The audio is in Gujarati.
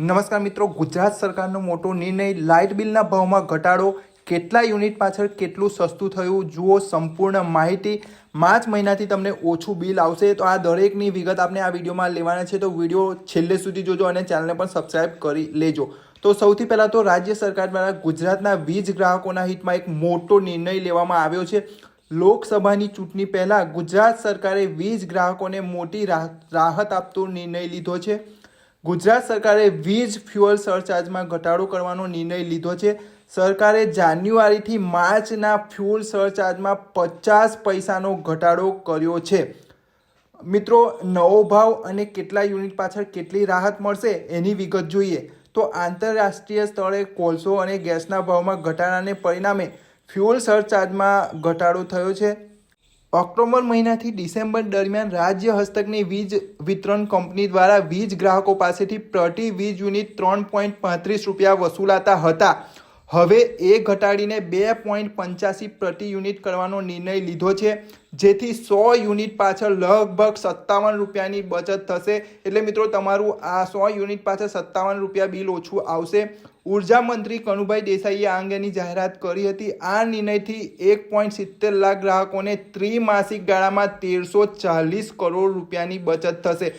નમસ્કાર મિત્રો, ગુજરાત સરકારનો મોટો નિર્ણય લાઇટ બિલના ભાવમાં ઘટાડો. કેટલા યુનિટ પાછળ કેટલું સસ્તું થયું, જુઓ સંપૂર્ણ માહિતી. માર્ચ મહિનાથી તમને ઓછું બિલ આવશે, તો આ દરેકની વિગત આપણે આ વિડીયોમાં લેવાના છે. તો વીડિયો છેલ્લે સુધી જોજો અને ચેનલને પણ સબસ્ક્રાઇબ કરી લેજો. તો સૌથી પહેલાં તો રાજ્ય સરકાર દ્વારા ગુજરાતના વીજ ગ્રાહકોના હિતમાં એક મોટો નિર્ણય લેવામાં આવ્યો છે. લોકસભાની ચૂંટણી પહેલાં ગુજરાત સરકારે વીજ ગ્રાહકોને મોટી રાહ- રાહત આપતો નિર્ણય લીધો છે. ગુજરાત સરકારે વીજ ફ્યુઅલ સરચાર્જમાં ઘટાડો કરવાનો નિર્ણય લીધો છે. સરકારે જાન્યુઆરીથી માર્ચના ફ્યુઅલ સરચાર્જમાં પચાસ પૈસાનો ઘટાડો કર્યો છે. મિત્રો, નવો ભાવ અને કેટલા યુનિટ પાછળ કેટલી રાહત મળશે એની વિગત જોઈએ. તો આંતરરાષ્ટ્રીય સ્તરે કોલસો અને ગેસના ભાવમાં ઘટાડાને પરિણામે ફ્યુઅલ સરચાર્જમાં ઘટાડો થયો છે. ઓક્ટોબર મહિનાથી ડિસેમ્બર દરમિયાન રાજ્ય હસ્તકની વીજ વિતરણ કંપની દ્વારા વીજ ગ્રાહકો પાસેથી પ્રતિ વીજ યુનિટ ત્રણ પોઈન્ટ પાંત્રીસ રૂપિયા વસૂલાતા હતા. હવે એ ઘટાડીને બે પોઈન્ટ પંચ્યાસી પ્રતિ યુનિટ કરવાનો નિર્ણય લીધો છે, જેથી સો યુનિટ પાછળ લગભગ સત્તાવન રૂપિયાની બચત થશે. એટલે મિત્રો, તમારું આ સો યુનિટ પાછળ સત્તાવન રૂપિયા બિલ ઓછું આવશે. ઊર્જા મંત્રી કનુભાઈ દેસાઈએ આ અંગેની જાહેરાત કરી હતી. આ નિર્ણયથી એક પોઈન્ટ સિત્તેર લાખ ગ્રાહકોને ત્રિમાસિક ગાળામાં તેરસો ચાલીસ કરોડ રૂપિયાની બચત થશે.